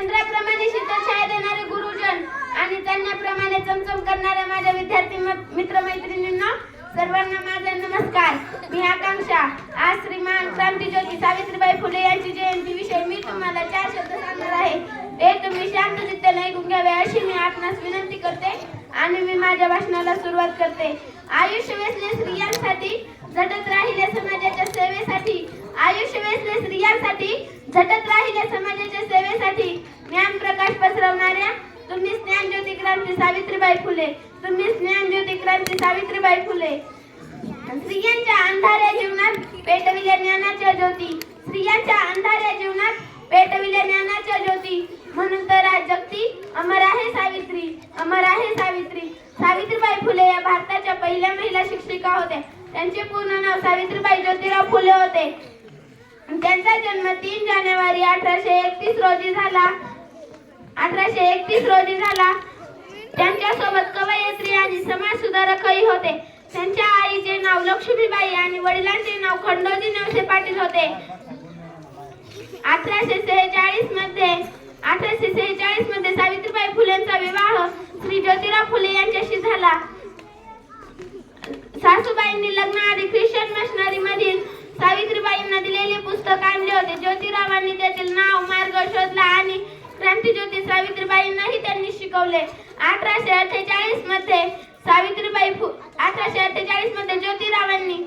चंद्राप्रमाणे शीतल छाया देणारे गुरुजन आणि त्यांच्याप्रमाणे चमचम करणाऱ्या माझ्या विद्यार्थी मित्रमैत्रिणींना सर्वांना माझा नमस्कार. मी आकांक्षा. आज श्रीमान क्रांतीज्योती सावित्रीबाई फुले यांची जयंती विषय मी तुम्हाला चार शब्द सांगणार आहे. ते तुम्ही शांत चित्ताने ऐकून घ्यावे अशी मी आपणास विनंती करते आणि मी माझ्या भाषणाला सुरुवात करते. आयुष्य वेचले स्त्रियांसाठी झटत राहिले समाजाच्या सेवेसाठी. आयुष्य वेचले स्त्रियांसाठी झटत राहिले समाजाच्या सेवेसाठी ज्ञान प्रकाश पसरवणाऱ्या तुम्ही ज्ञानज्योती क्रांती सावित्रीबाई फुले. तुम्ही ज्ञानज्योती क्रांती सावित्रीबाई फुले. स्त्रियांच्या अंधाऱ्या जीवनात पेटविल्या ज्ञानाच्या ज्योती. स्त्रियांच्या अंधाऱ्या जीवनात पेटविल्या ज्ञानाच्या ज्योती. म्हणून तर आज जगती अमर आहे सावित्री. अमर आहे सावित्री. सावित्रीबाई फुले या भारताच्या पहिल्या महिला शिक्षिका होत्या. त्यांचे पूर्ण नाव सावित्रीबाई ज्योतिराव फुले होते. त्यांचा जन्म तीन जानेवारी अठराशे एकतीस रोजी झाला. अठराशे एकतीस रोजी झाला. त्यांच्यासोबत कवयित्री आणि समाजसुधारकही होते. त्यांच्या आईचे नाव लक्ष्मीबाई आणि वडिलांचे नाव खंडोजी नवसे पाटील होते. अठराशे सेहेचाळीसमध्ये अठराशे सेहेचाळीसमध्ये सावित्रीबाई फुलेंचा विवाह श्री ज्योतिराव फुले यांच्याशी झाला. सासूबाईंनी लग्नाआधी ख्रिश्चन मिशनरी मधील सावित्रीबाईंना दिलेले पुस्तक आणले होते. ज्योतिरावांनी त्यातील नाव मार्ग शोधला आणि क्रांतीज्योती सावित्रीबाईंनाही शिकवले. अठराशे अठ्ठेचाळीसमध्ये सावित्रीबाई फु अठराशे अठ्ठेचाळीसमध्ये ज्योतिरावांनी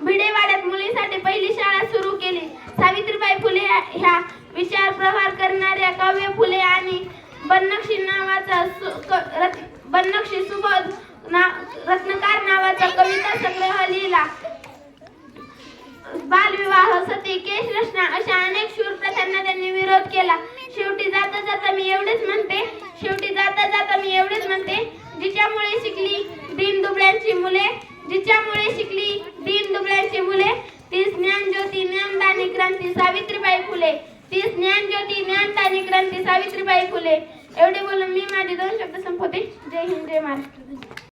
भिडेवाड्यात मुलीसाठी पहिली शाळा सुरू केली. सावित्रीबाई फुले ह्या- विचार प्रहार करणाऱ्या काव्य फुले आणि बन्नक्षी नावाचा बन्नक्षी सुबोध ना रत्नकार नावाचा कविता संग्रह लिहिला. आता मी एवढेच म्हणते जिच्यामुळे शिकली दीन दुबळ्यांची मुले जिच्यामुळे शिकली दीन दुबळ्यांची मुले ती ज्ञानज्योती ज्ञानदानी क्रांती सावित्रीबाई फुले. ती ज्ञानज्योती ज्ञानदानी क्रांती सावित्रीबाई फुले. एवढे बोलून मी माझे दोन शब्द संपवते. जय हिंद जय महाराष्ट्र.